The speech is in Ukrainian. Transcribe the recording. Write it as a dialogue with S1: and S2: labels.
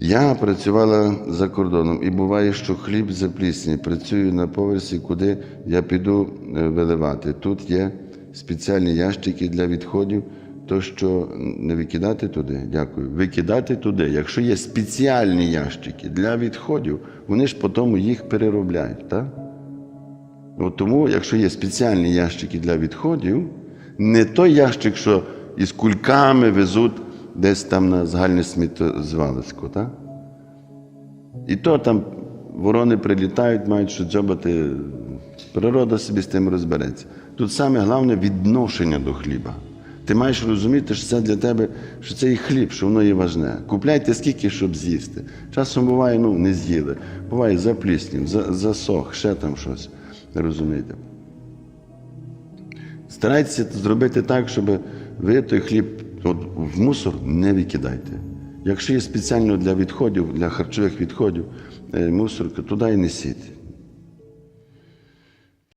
S1: Я працювала за кордоном і буває, що хліб запліснів. Працюю на поверсі, куди я піду е, виливати. Тут є спеціальні ящики для відходів. То що не викидати туди, дякую. Викидати туди. Якщо є спеціальні ящики для відходів, вони ж потім їх переробляють. Так? От тому, якщо є спеціальні ящики для відходів, не той ящик, що із кульками везуть десь там на загальне сміттєзвалисько, так? І то там ворони прилітають, мають що дзьобати. Природа собі з тим розбереться. Тут саме головне відношення до хліба. Ти маєш розуміти, що це для тебе, що це і хліб, що воно є важне. Купляйте скільки, щоб з'їсти. Часом буває, ну, не з'їли. Буває запліснів, за- засох, ще там щось. Розумієте? Старайтеся зробити так, щоб ви той хліб от, в мусор не викидайте. Якщо є спеціально для відходів, для харчових відходів, е, мусорка, туди і несіть.